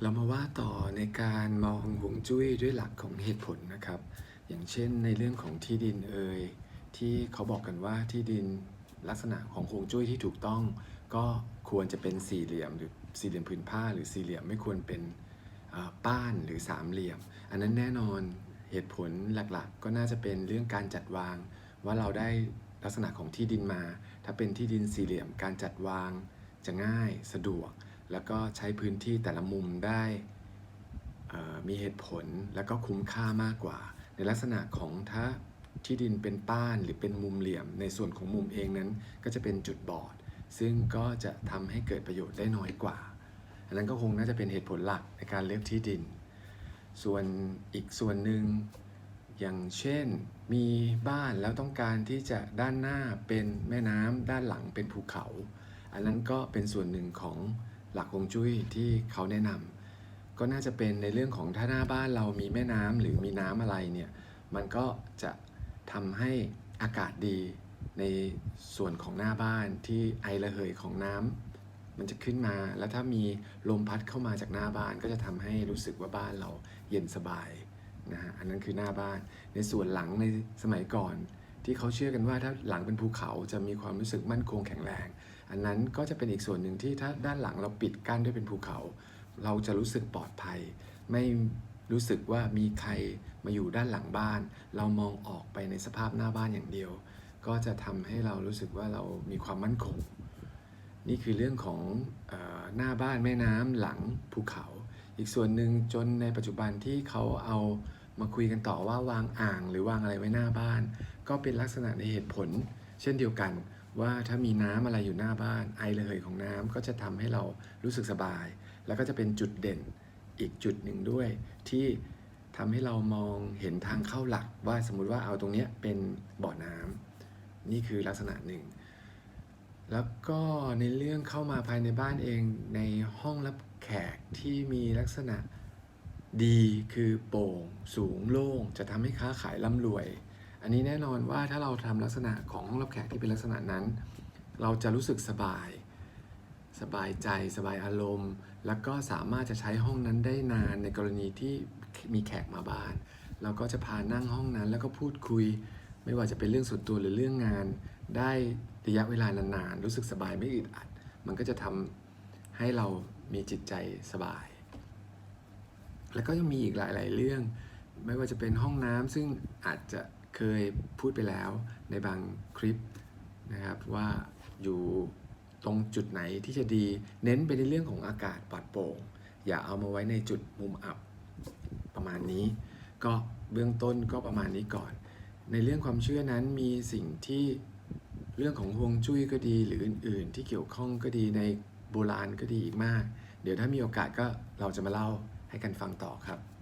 เรามาว่าต่อในการมองฮวงจุ้ยด้วยหลักของเหตุผลนะครับ อย่างเช่นในเรื่องของที่ดินเอ่ยที่เขาบอกกันว่าที่ดินลักษณะของฮวงจุ้ยที่ถูกต้อง ก็ควรจะเป็นสี่เหลี่ยม หรือสี่เหลี่ยมผืนผ้า หรือสี่เหลี่ยมไม่ควรเป็นป้านหรือสามเหลี่ยม อันนั้นแน่นอนเหตุผลหลักๆ ก็น่าจะเป็นเรื่องการจัดวาง ว่าเราได้ลักษณะของที่ดินมา ถ้าเป็นที่ดินสี่เหลี่ยมการจัดวางจะง่ายสะดวก แล้วก็ใช้พื้นที่แต่ละมุมได้มีเหตุผลแล้วก็คุ้มค่ามากกว่า ในลักษณะของถ้าที่ดินเป็นป้านหรือเป็นมุมเหลี่ยม ในส่วนของมุมเองนั้นก็จะเป็นจุดบอด ซึ่งก็จะทำให้เกิดประโยชน์ได้น้อยกว่า อันนั้นก็คงน่าจะเป็นเหตุผลหลักในการเลือกที่ดิน ส่วนอีกส่วนหนึ่งอย่างเช่นมีบ้านแล้วต้องการที่จะด้านหน้าเป็นแม่น้ำด้านหลังเป็นภูเขา อันนั้นก็เป็นส่วนหนึ่งของ หลักฮวงจุ้ยที่เขาแนะนำก็น่าจะเป็นในเรื่องของถ้าหน้าบ้านเรามีแม่น้ำหรือมีน้ำอะไรเนี่ยมันก็จะทำให้อากาศดีในส่วนของหน้าบ้านที่ไอระเหยของน้ำมันจะขึ้นมาแล้วถ้ามีลมพัดเข้ามาจากหน้าบ้านก็จะทำให้รู้สึกว่าบ้านเราเย็นสบายนะฮะอันนั้นคือหน้าบ้านในส่วนหลังในสมัยก่อน ที่เขาเชื่อกันว่าถ้าหลังเป็นภูเขาจะมีความรู้สึกมั่นคงแข็งแรง อันนั้นก็จะเป็นอีกส่วนหนึ่งที่ถ้าด้านหลังเราปิดกั้นด้วยเป็นภูเขา เราจะรู้สึกปลอดภัย ไม่รู้สึกว่ามีใครมาอยู่ด้านหลังบ้าน เรามองออกไปในสภาพหน้าบ้านอย่างเดียว ก็จะทำให้เรารู้สึกว่าเรามีความมั่นคง นี่คือเรื่องของออหน้าบ้านแม่น้ำหลังภูเขา อีกส่วนหนึ่งจนในปัจจุบันที่เขาเอา มาคุยกันต่อว่าวางอ่างหรือวางอะไรไว้หน้าบ้าน ก็เป็นลักษณะในเหตุผล เช่นเดียวกันว่าถ้ามีน้ำอะไรอยู่หน้าบ้าน ไอระเหยของน้ำก็จะทำให้เรารู้สึกสบาย แล้วก็จะเป็นจุดเด่นอีกจุดหนึ่งด้วย ที่ทำให้เรามองเห็นทางเข้าหลักว่าสมมุติว่าเอาตรงนี้เป็นบ่อน้ำนี่คือลักษณะหนึ่ง แล้วก็ในเรื่องเข้ามาภายในบ้านเองในห้องรับแขกที่มีลักษณะ ดีคือโปร่ง สูงโล่ง จะทำให้ค้าขายร่ำรวย อันนี้แน่นอนว่าถ้าเราทำลักษณะของห้องรับแขกที่เป็นลักษณะนั้น เราจะรู้สึกสบาย สบายใจสบายอารมณ์ แล้วก็สามารถจะใช้ห้องนั้นได้นานในกรณีที่มีแขกมาบ้าน เราก็จะพานั่งห้องนั้นแล้วก็พูดคุย ไม่ว่าจะเป็นเรื่องส่วนตัวหรือเรื่องงาน ได้ระยะเวลานานๆรู้สึกสบายไม่อึดอัด มันก็จะทำให้เรามีจิตใจสบาย แล้วก็ยังมีอีกหลาย ๆ เรื่อง ไม่ว่าจะเป็นห้องน้ำซึ่งอาจจะเคยพูดไปแล้วในบางคลิปนะครับว่าอยู่ตรงจุดไหนที่จะดี เน้นไปในเรื่องของอากาศปลอดโปร่ง อย่าเอามาไว้ในจุดมุมอับประมาณนี้ ก็เบื้องต้นก็ประมาณนี้ก่อน ในเรื่องความเชื่อนั้นมีสิ่งที่เรื่องของฮวงจุ้ยก็ดีหรืออื่น ๆ ที่เกี่ยวข้องก็ดีในโบราณก็ดีอีกมาก เดี๋ยวถ้ามีโอกาสก็เราจะมาเล่า ให้กันฟังต่อครับ